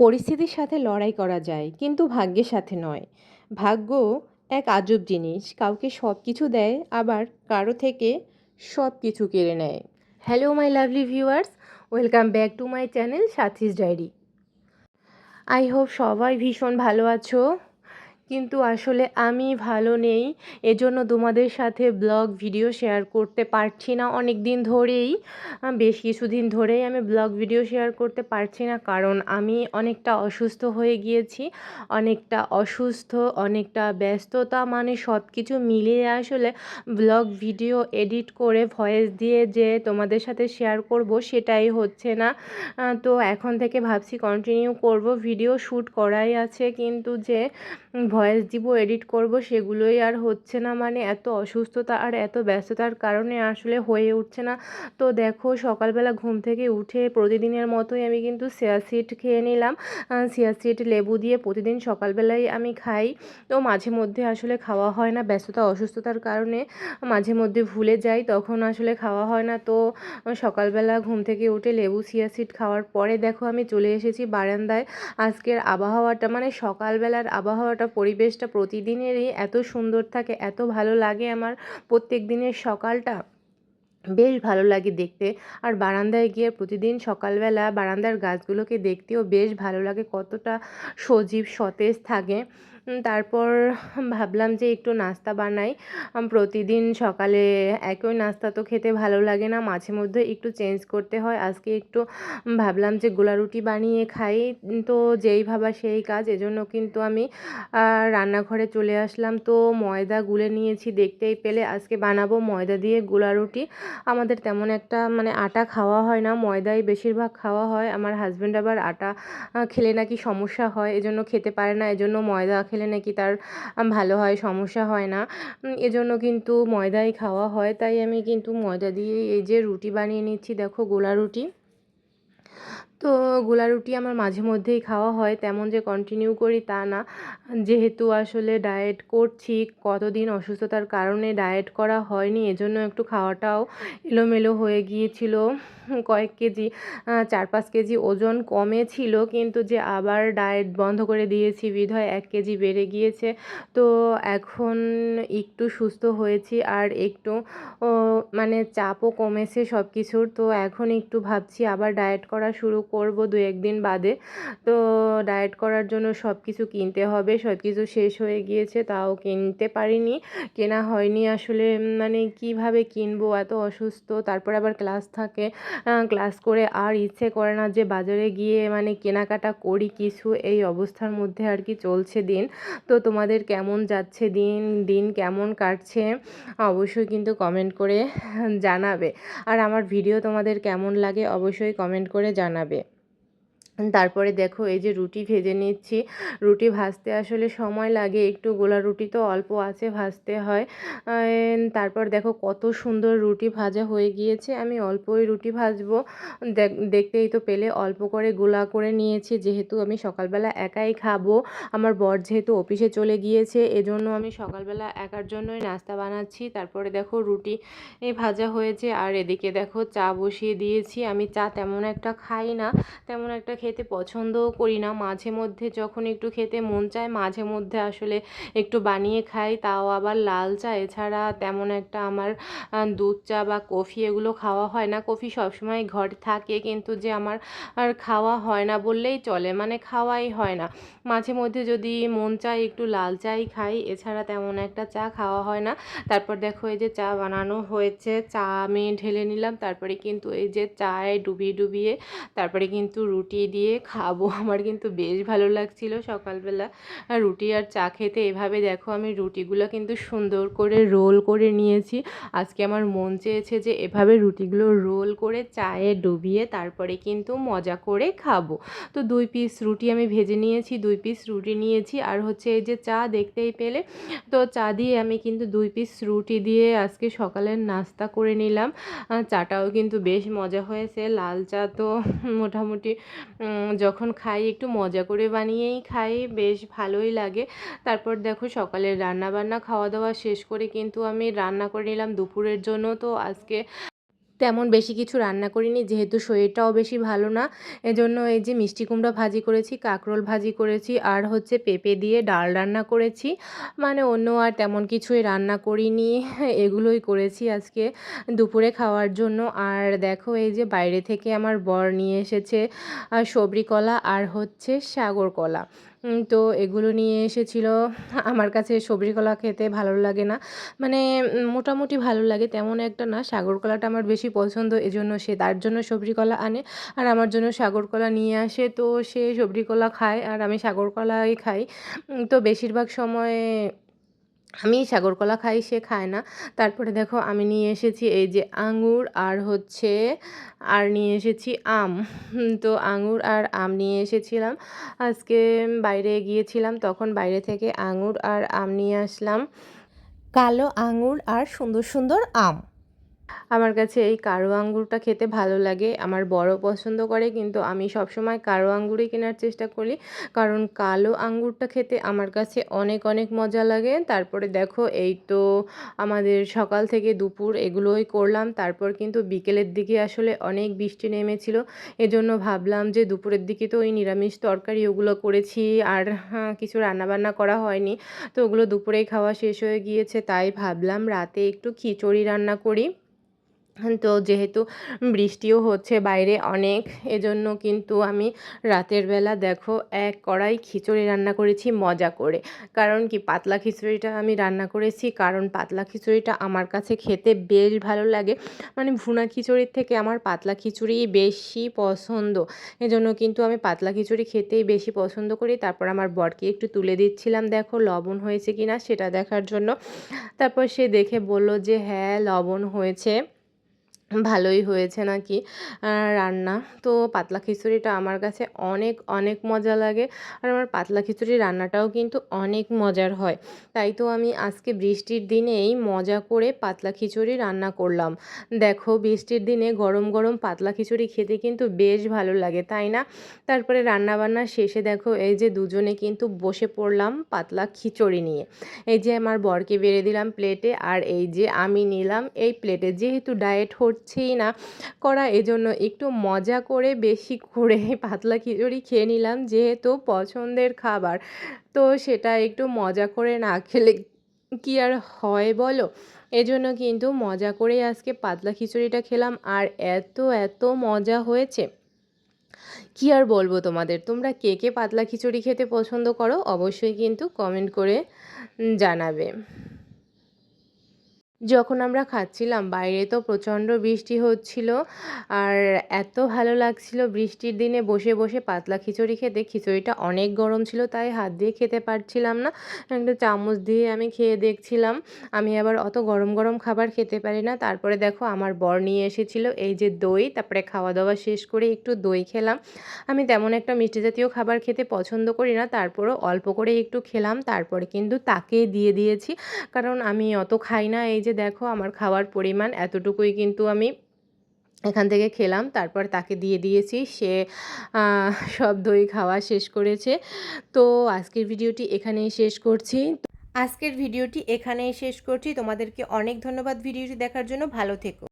পরিস্থিতির সাথে লড়াই করা যায়, কিন্তু ভাগ্যের সাথে নয়। ভাগ্য এক আজব জিনিস, কাউকে সব কিছু দেয়, আবার কারও থেকে সব কিছু কেড়ে নেয়। Hello my lovely viewers welcome back to my channel Sathi's diary I hope সবাই ভীষণ ভালো আছো। কিন্তু আসলে আমি ভালো নেই। এজন্য তোমাদের সাথে ব্লগ ভিডিও শেয়ার করতে পারছি না অনেক দিন ধরেই বেশ কিছুদিন ধরেই আমি ব্লগ ভিডিও শেয়ার করতে পারছি না কারণ আমি অনেকটা অসুস্থ হয়ে গিয়েছি। অনেকটা অসুস্থ, অনেকটা ব্যস্ততা মানে সব কিছু মিলিয়ে আসলে ব্লগ ভিডিও এডিট করে ভয়েস দিয়ে যে তোমাদের সাথে শেয়ার করব সেটাই হচ্ছে না। তো এখন থেকে ভাবছি কন্টিনিউ করব। ভিডিও শ্যুট করাই আছে কিন্তু যে ভয়েস দিব এডিট করব, সেগুলোই আর হচ্ছে না। মানে এত অসুস্থতা আর এত ব্যস্ততার কারণে আসলে হয়ে উঠছে না। তো দেখো, সকালবেলা ঘুম থেকে উঠে প্রতিদিনের মতোই আমি কিন্তু সিয়াসিড খেয়ে নিলাম। সিয়াসিড লেবু দিয়ে প্রতিদিন সকালবেলায় আমি খাই। তো মাঝে মধ্যে আসলে খাওয়া হয় না, ব্যস্ততা, অসুস্থতার কারণে মাঝে মধ্যে ভুলে যাই, তখন আসলে খাওয়া হয় না। তো সকালবেলা ঘুম থেকে উঠে লেবু সিয়াসিড খাওয়ার পরে দেখো আমি চলে এসেছি বারান্দায়। আজকের আবহাওয়াটা মানে সকালবেলার আবহাওয়াটা পরিবেশটা প্রতিদিনেরই এত সুন্দর থাকে, এত ভালো লাগে আমার প্রত্যেক দিনের সকালটা। বেশ ভালো লাগে দেখতে। আর বারান্দায় গিয়ে প্রতিদিন সকালবেলা বারান্দার গাছগুলোকে দেখতেও বেশ ভালো লাগে কতটা সজীব সতেজ থাকে। তারপর ভাবলাম যে একটু নাস্তা বানাই। প্রতিদিন সকালে একই নাস্তা তো খেতে ভালো লাগে না, মাঝে মধ্যে একটু চেঞ্জ করতে হয়। আজকে একটু ভাবলাম যে গোলা রুটি বানিয়ে খাই। তো যেই ভাবা সেই কাজ, এজন্য কিন্তু আমি রান্নাঘরে চলে আসলাম। তো ময়দা গুলে নিয়েছি দেখতেই পেলে, আজকে বানাবো ময়দা দিয়ে গোলা রুটি। আমাদের তেমন একটা মানে আটা খাওয়া হয় না, ময়দাই বেশিরভাগ খাওয়া হয়। আমার হাজব্যান্ড আবার আটা খেলে নাকি সমস্যা হয়, এজন্য খেতে পারে না, এজন্য ময়দা খেলে নাকি তার ভালো হয়, সমস্যা হয় না। এজন্য কিন্তু ময়দাই খাওয়া হয়। তাই আমি কিন্তু ময়দা দিয়ে এই যে রুটি বানিয়ে নিচ্ছি, দেখো গোলা রুটি। তো গোলা রুটি আমার মাঝে মধ্যেই খাওয়া হয়, তেমন যে কন্টিনিউ করি তা না। যেহেতু আসলে ডায়েট করছি, কতদিন অসুস্থতার কারণে ডায়েট করা হয়নি, এজন্য একটু খাওয়াটাও এলোমেলো হয়ে গিয়েছিল। কয়েক কেজি চার পাঁচ কেজি ওজন কমেছিল, কিন্তু যে আবার ডায়েট বন্ধ করে দিয়েছি, বিধায় এক কেজি বেড়ে গিয়েছে। তো এখন একটু সুস্থ হয়েছি, আর একটু মানে চাপও কমেছে সব কিছুর তো এখন একটু ভাবছি আবার ডায়েট করা শুরু করব দু একদিন বাদে। তো ডায়েট করার জন্য সব কিছু কিনতে হবে সব কিছু শেষ হয়ে গিয়েছে, তাও কিনতে পারিনি। কেনা হয়নি আসলে মানে কীভাবে কিনবো? এত অসুস্থ, তারপর আবার ক্লাস থাকে। ক্লাস করে আর ইচ্ছে করে না যে বাজারে গিয়ে মানে কেনাকাটা করি কিছু। এই অবস্থার মধ্যে আর কি চলছে দিন। তো তোমাদের কেমন যাচ্ছে দিন? দিন কেমন কাটছে? অবশ্যই কিন্তু কমেন্ট করে জানাবে। আর আমার ভিডিও তোমাদের কেমন লাগে অবশ্যই কমেন্ট করে জানাবে। তারপরে দেখো এই যে রুটি ভেজে নিচ্ছি। রুটি ভাজতে আসলে সময় লাগে, একটু গোলা রুটি তো অল্প আছে ভাজতে হয়। তারপর দেখো কত সুন্দর রুটি ভাজা হয়ে গিয়েছে, আমি অল্পই রুটি ভাজবো। দেখ- দেখতেই তো পেলে অল্প করে গোলা করে নিয়েছি, যেহেতু আমি সকালবেলা একাই খাব। আমার বর যেহেতু অফিসে চলে গিয়েছে, এজন্য আমি সকালবেলা একার জন্যই নাস্তা বানাচ্ছি। তারপরে দেখো রুটি ভাজা হয়েছে, আর এদিকে দেখো চা বসিয়ে দিয়েছি। আমি চা তেমন একটা খাই না, তেমন একটা খেতে পছন্দও করি না। মাঝে মধ্যে যখন একটু খেতে মন চায়, মাঝে মধ্যে আসলে একটু বানিয়ে খাই, তাও আবার লাল চা। এছাড়া তেমন একটা আমার দুধ চা বা কফি এগুলো খাওয়া হয় না। কফি সবসময় ঘরে থাকে, কিন্তু যে আমার, আর খাওয়া হয় না বললেই চলে মানে খাওয়াই হয় না। মাঝে মধ্যে যদি মন চায় একটু লাল চাই খাই, এছাড়া তেমন একটা চা খাওয়া হয় না। তারপর দেখো এই যে চা বানানো হয়েছে, চা আমি ঢেলে নিলাম, তারপরে কিন্তু এই যে চায়ে ডুবিয়ে ডুবিয়ে, তারপরে কিন্তু রুটি দিয়ে খাব। আমার কিন্তু বেশ ভালো লাগছিল সকালবেলা। রুটি আর চা খেতে এভাবে দেখো আমি রুটিগুলো কিন্তু সুন্দর করে রোল করে নিয়েছি। আজকে আমার মন চেয়েছে যে এভাবে রুটিগুলো রোল করে চায়ে ডুবিয়ে তারপরে কিন্তু মজা করে খাব। তো দুই পিস রুটি আমি ভেজে নিয়েছি, দুই পিস রুটি নিয়েছি। আর হচ্ছে এই যে চা দেখতেই পেলে, তো চা দিয়ে আমি কিন্তু দুই পিস রুটি দিয়ে আজকে সকালের নাস্তা করে নিলাম। চাটাও কিন্তু বেশ মজা হয়েছে। লাল চা তো মোটামুটি যখন খাই, একটু মজা করে বানিয়েই খাই, বেশ ভালোই লাগে। তারপর দেখো সকালের রান্না বান্না খাওয়া দাওয়া শেষ করে কিন্তু আমি রান্না করে নিলাম দুপুরের জন্য। তো আজকে তেমন বেশি কিছু রান্না করিনি, যেহেতু শরীরটাও বেশি ভালো না। এজন্য এই যে মিষ্টি কুমড়া ভাজি করেছি, কাঁকরোল ভাজি করেছি, আর হচ্ছে পেঁপে দিয়ে ডাল রান্না করেছি। মানে অন্য আর তেমন কিছুই রান্না করিনি, এগুলোই করেছি আজকে দুপুরে খাওয়ার জন্য। আর দেখো এই যে বাইরে থেকে আমার বর নিয়ে এসেছে সবরি কলা আর হচ্ছে সাগর কলা তো এগুলো নিয়ে এসেছিল। আমার কাছে সবজি কলা খেতে ভালো লাগে না। মানে মোটামুটি ভালো লাগে, তেমন একটা না। সাগর কলাটা আমার বেশি পছন্দ, এজন্য সে তার জন্য সবজি কলা আনে। আর আমার জন্য সাগর কলা নিয়ে আসে, তো সে সবজি কলা খায়। আর আমি সাগর কলাই খাই। তো বেশিরভাগ সময় আমি সাগরকলা খাই, সে খায় না। তারপরে দেখো আমি নিয়ে এসেছি এই যে আঙুর আর হচ্ছে, আর নিয়ে এসেছি আম। তো আঙুর আর আম নিয়ে এসেছিলাম। আজকে বাইরে গিয়েছিলাম, তখন বাইরে থেকে আঙুর আর আম নিয়ে আসলাম। কালো আঙুর আর সুন্দর সুন্দর আম। আমার কাছে এই কারও আঙ্গুরটা খেতে ভালো লাগে। আমার বড় পছন্দ করে কিন্তু আমি সবসময় কারও আঙ্গুরই কেনার চেষ্টা করি। কারণ কালো আঙ্গুরটা খেতে আমার কাছে অনেক অনেক মজা লাগে। তারপরে দেখো এই তো আমাদের সকাল থেকে দুপুর এগুলোই করলাম। তারপর কিন্তু বিকেলের দিকে আসলে অনেক বৃষ্টি নেমেছিল। এজন্য ভাবলাম যে দুপুরের দিকে তো ওই নিরামিষ তরকারি ওগুলো করেছি আর হ্যাঁ, কিছু রান্নাবান্না করা হয়নি। তো ওগুলো দুপুরেই খাওয়া শেষ হয়ে গিয়েছে তাই ভাবলাম রাতে একটু খিচুড়ি রান্না করি। তো যেহেতু বৃষ্টিও হচ্ছে বাইরে অনেক, এজন্য কিন্তু আমি রাতের বেলা দেখো এক কড়াই খিচুড়ি রান্না করেছি মজা করে। কারণ কি পাতলা খিচুড়িটা আমি রান্না করেছি, কারণ পাতলা খিচুড়িটা আমার কাছে খেতে বেশ ভালো লাগে। মানে ভুনা খিচুড়ির থেকে আমার পাতলা খিচুড়ি বেশি পছন্দ। এজন্য কিন্তু আমি পাতলা খিচুড়ি খেতেই বেশি পছন্দ করি। তারপর আমার বরকে একটু তুলে দিচ্ছিলাম, দেখো লবণ হয়েছে কি না সেটা দেখার জন্য। তারপর সে দেখে বলল যে হ্যাঁ লবণ হয়েছে। ভালোই হয়েছে নাকি রান্না। তো পাতলা খিচুড়িটা আমার কাছে অনেক অনেক মজা লাগে। আর আমার পাতলা খিচুড়ি রান্নাটাও কিন্তু অনেক মজার হয়। তাই তো আমি আজকে বৃষ্টির দিনেই মজা করে পাতলা খিচুড়ি রান্না করলাম। দেখো, বৃষ্টির দিনে গরম গরম পাতলা খিচুড়ি খেতে কিন্তু বেশ ভালো লাগে, তাই না? তারপরে রান্না রান্নাবান্না শেষে দেখো, এই যে দুজনে কিন্তু বসে পড়লাম পাতলা খিচুড়ি নিয়ে। এই যে আমার বরকে বেড়ে দিলাম প্লেটে আর এই যে আমি নিলাম এই প্লেটে যেহেতু ডায়েট হচ্ছেই না। করা এজন্য একটু মজা করে বেশি করে পাতলা খিচুড়ি খেয়ে নিলাম যেহেতু পছন্দের খাবার। তো সেটা একটু মজা করে না খেলে কি আর হয় বলো? এজন্য কিন্তু মজা করে আজকে পাতলা খিচুড়িটা খেলাম আর এত এত মজা হয়েছে। কি আর বলব তোমাদের? তোমরা কে কে পাতলা খিচুড়ি খেতে পছন্দ করো অবশ্যই কিন্তু কমেন্ট করে জানাবে। যখন আমরা খাচ্ছিলাম, বাইরে তো প্রচণ্ড বৃষ্টি হচ্ছিল আর এত ভালো লাগছিল বৃষ্টির দিনে বসে বসে পাতলা খিচুড়ি খেতে। খিচুড়িটা অনেক গরম ছিল, তাই হাত দিয়ে খেতে পারছিলাম না। একটা চামচ দিয়ে আমি খেয়ে দেখছিলাম। আমি আবার অত গরম গরম খাবার খেতে পারি না। তারপরে দেখো আমার বর নিয়ে এসেছিল, এই যে দই, তারপরে খাওয়া দাওয়া শেষ করে একটু দই খেলাম। আমি তেমন একটা মিষ্টি জাতীয় খাবার খেতে পছন্দ করি না, তারপরেও অল্প করে একটু খেলাম। তারপরে কিন্তু তাকে দিয়ে দিয়েছি, কারণ আমি অত খাই না, এই যে যে দেখো আমার খাওয়ার পরিমাণ এতটুকুই কিন্তু আমি এখান থেকে খেলাম, তারপর তাকে দিয়ে দিয়েছি, সে সব দই খাওয়া শেষ করেছে। তো আজকের ভিডিওটি এখানেই শেষ করছি। আজকের ভিডিওটি এখানেই শেষ করছি। তোমাদেরকে অনেক ধন্যবাদ ভিডিওটি দেখার জন্য। ভালো থেকো।